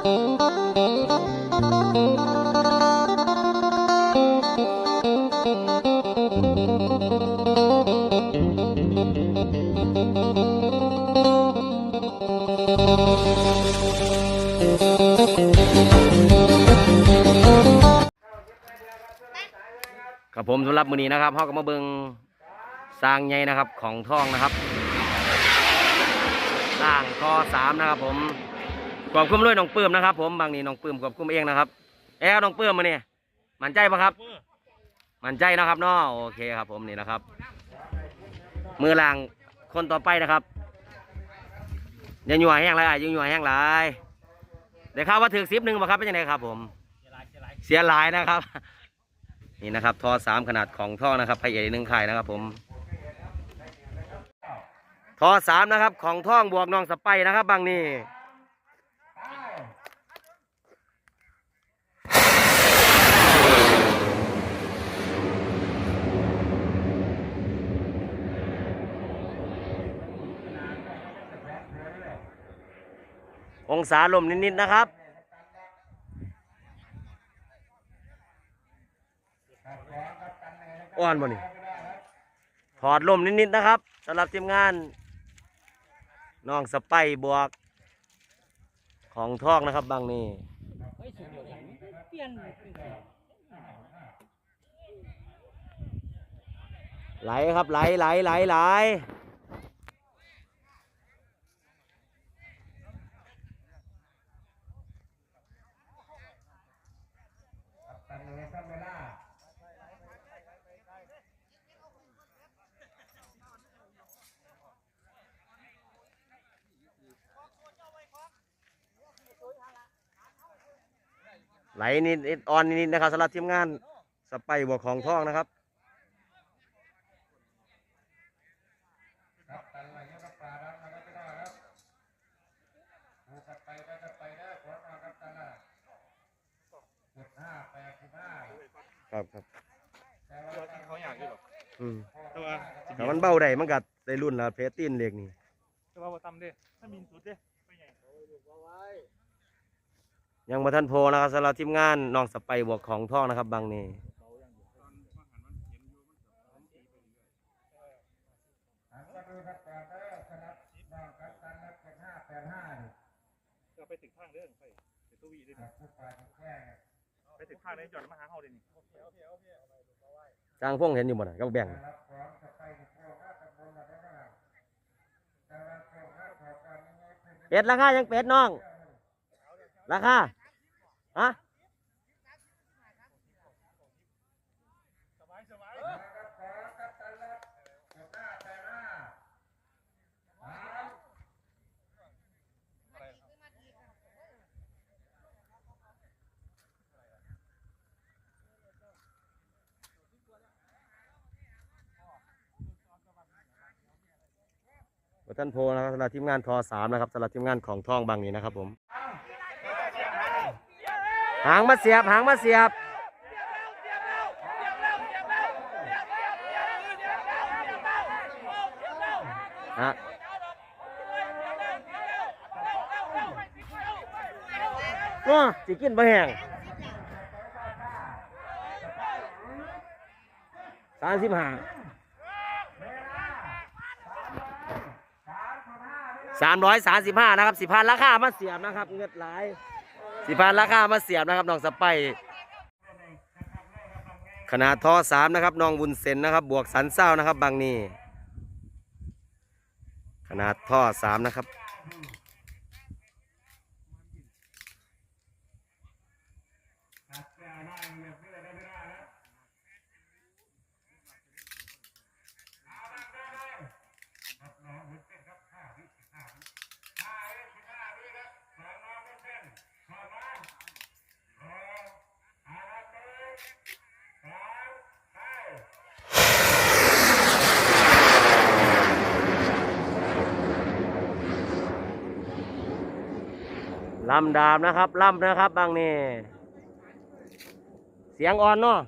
กับผมสำหรับมือนี้นะครับเขาก็มาเบิงสร้างใหญ่นะครับของท่องนะครับสร้างข้อสามนะครับผม ขอบคุณด้วยน้องปื้มนะครับ ผมบางนี้น้องปื้มขอบคุณเองนะครับแอลน้องปื้มมาเนี่ยมั่นใจปะครับ มั่นใจนะครับเนาะโอเคครับ ผมนี่นะครับ มือล่างคนต่อไปนะครับยังหน่วยแห้งไรยังหน่วยแห้งไรเดี๋ยวข่าวว่าถึงสิบหนึ่งปะครับเป็นยังไงครับ ผม เสียหลายนะครับ นี่นะครับท่อสามขนาดของท่อนะครับไผ่ใหญ่หนึ่งไข่นะครับ ผมท่อสามนะครับ ของท่องบวกน้องสไปนะครับบางนี่ องศาลมนิดๆนะครับอ้อนบ่นี่ถอดลมนิดๆนะครับสำหรับทีมงานน้องสไปบวก ของทอกนะครับบางนี่ไหลครับไหลไหลไหลไหล ไหลนิดนิดอ่อนนิดๆนะครับสำหรับทีมงานสไปบวกของทอกนะครับครับครับเขาอยากอยู่หรอกอืมแต่ว่าแต่มันเบาได้มันกัดได้รุ่นละเพสตินเล็กนี่แต่ว่าบ่ทำเด้ถ้ามีสุดเด้ไม่ใหญ่ ยังมาทันโพนะครับสำหรับทีมงานน้องสไปบวกของท่องนะครับบางนี่ไปถึงทางเด้องไปไปตู้วีด้อไปถึงทางเด้อจอดมาหาเฮาเด้อนี่จางพ่งเห็นอยู่หมดอะก็แบ่งเป็ดราคายังเป็ดน้อง ราคา ฮะสบายสบายมาทันโพนะครับสำหรับทีมงานทอสามนะครับสำหรับทีมงานของทองบางนี้นะครับผม หางมาเสียบ หางมาเสียบฮะว้าสิกินบะแห้งสามสิบห้าสามร้อยสามสิบห้านะครับสิบพันราคามาเสียบนะครับ เงินหลาย สิพันราคามาเสียบนะครับน้องสไปขนาดท่อสามนะครับน้องบุญเซนนะครับ บวกสันเศร้านะครับบางนี่ขนาดท่อสามนะครับ ลำดาบนะครับลำนะครับบางนี่เสียงอ่อนเนาะ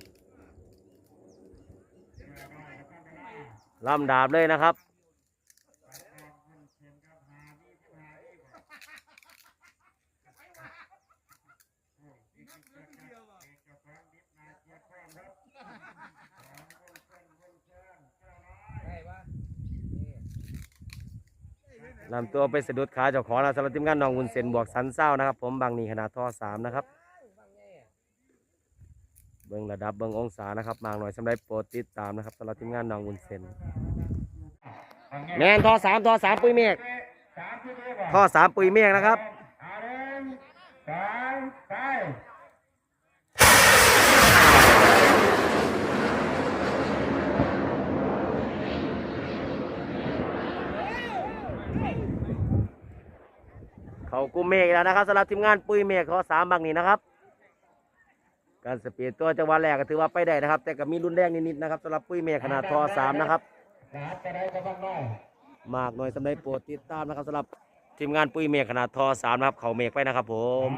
ลำดาบเลยนะครับ ลนำตัวไปสะดุดขาเจ้าของนะสำหรับทีมงานน้องวุนเซนบวกสันเศร้านะครับ ผมบางนีขนาดท่อสามนะครับเบิ้งระดับเบิ้งองศานะครับมากหน่อยสำหรับโปรติดตามนะครับสำหรับทีมงานน้องวุนเซนแมนท่อสามท่อสามปุยเมฆท่อสามปุยเมฆนะครับ กูเมฆแล้วนะครับสำหรับทีมงานปุ้ยเมฆข้อสามบางนี้นะครับ การสปีดตัวจังหวะแรกก็ถือว่าไปได้นะครับ แต่ก็มีรุนแรงนิดๆนะครับสำหรับปุ้ยเมฆขนาดทอสามนะครับมากหน่อยสำหรับโปรดติดตามนะครับสำหรับทีมงานปุ้ยเมฆขนาดทอสามนะครับ เขาเมฆไปนะครับผม